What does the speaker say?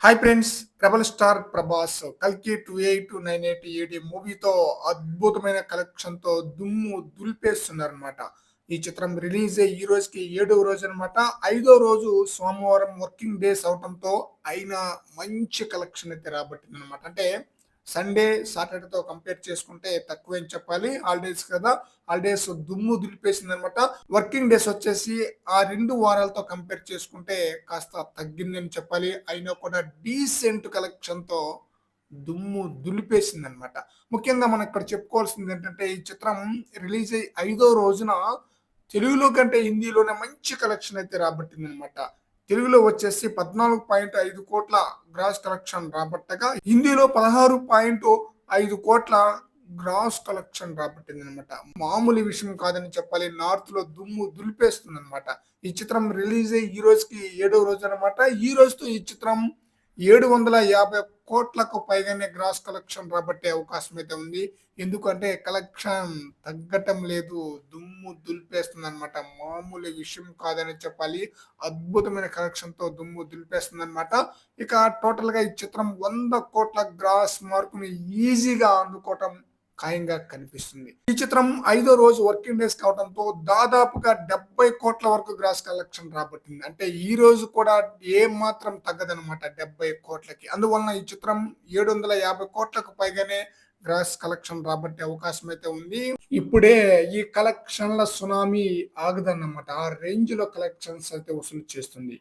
Hi friends rebel star Prabhas కల్కి two eight nine eight eight మూవీతో అద్భుతమైన కలెక్షన్తో దుమ్ము దులిపేస్తున్నారు అనమాట ఈ చిత్రం రిలీజ్ అయ్యి ఈ రోజుకి ఏడవ రోజు అనమాట ఐదో రోజు సోమవారం వర్కింగ్ డేస్ అవటంతో అయినా మంచి కలెక్షన్ అయితే రాబట్టింది అనమాట అంటే సండే సాటర్డేతో కంపేర్ చేసుకుంటే తక్కువ అని చెప్పాలి. హాలిడేస్ కదా. హాలిడేస్ దుమ్ము దులిపేసింది అనమాట వర్కింగ్ డేస్ వచ్చేసి ఆ రెండు వారాలతో కంపేర్ చేసుకుంటే కాస్త తగ్గిందని చెప్పాలి. అయినా కూడా డీసెంట్ కలెక్షన్తో దుమ్ము దులిపేసింది అనమాట ముఖ్యంగా మనం ఇక్కడ చెప్పుకోవాల్సింది ఏంటంటే ఈ చిత్రం రిలీజ్ అయ్యి ఐదో రోజున తెలుగులో కంటే హిందీలోనే మంచి కలెక్షన్ అయితే రాబట్టింది అనమాట తెలుగులో వచ్చేసి పద్నాలుగు పాయింట్ ఐదు కోట్ల గ్రాస్ కలెక్షన్ రాబట్టగా హిందీలో పదహారు పాయింట్ ఐదు కోట్ల గ్రాస్ కలెక్షన్ రాబట్టింది అనమాట మామూలు విషయం కాదని చెప్పాలి నార్త్లో దుమ్ము దులిపేస్తుంది అనమాట ఈ చిత్రం రిలీజ్ అయ్యి ఈ రోజుకి ఏడవ రోజు అనమాట. ఈ రోజుతో ఈ చిత్రం ఏడు వందల యాభై కోట్లకు పైగానే గ్రాస్ కలెక్షన్ రాబట్టే అవకాశం అయితే ఉంది. ఎందుకంటే కలెక్షన్ తగ్గటం లేదు దుమ్ము దులిపేస్తుంది అనమాట మామూలు విషయం కాదని చెప్పాలి. అద్భుతమైన కలెక్షన్తో దుమ్ము దులిపేస్తుంది అనమాట ఇక టోటల్గా ఈ చిత్రం వంద కోట్ల గ్రాస్ మార్కుని ఈజీగా అందుకోవటం ఖాయంగా కనిపిస్తుంది. ఈ చిత్రం ఐదో రోజు వర్కింగ్ డేస్ కావడంతో దాదాపుగా డెబ్బై కోట్ల వరకు గ్రాస్ కలెక్షన్ రాబట్టింది. అంటే ఈ రోజు కూడా ఏ మాత్రం తగ్గదనమాట డెబ్బై కోట్లకి. అందువలన ఈ చిత్రం ఏడు వందల యాభై కోట్లకు పైగానే గ్రాస్ కలెక్షన్ రాబట్టే అవకాశం అయితే ఉంది. ఇప్పుడే ఈ కలెక్షన్ల సునామీ ఆగదన్నమాట. ఆ రేంజ్లో కలెక్షన్స్ అయితే వసూలు చేస్తుంది.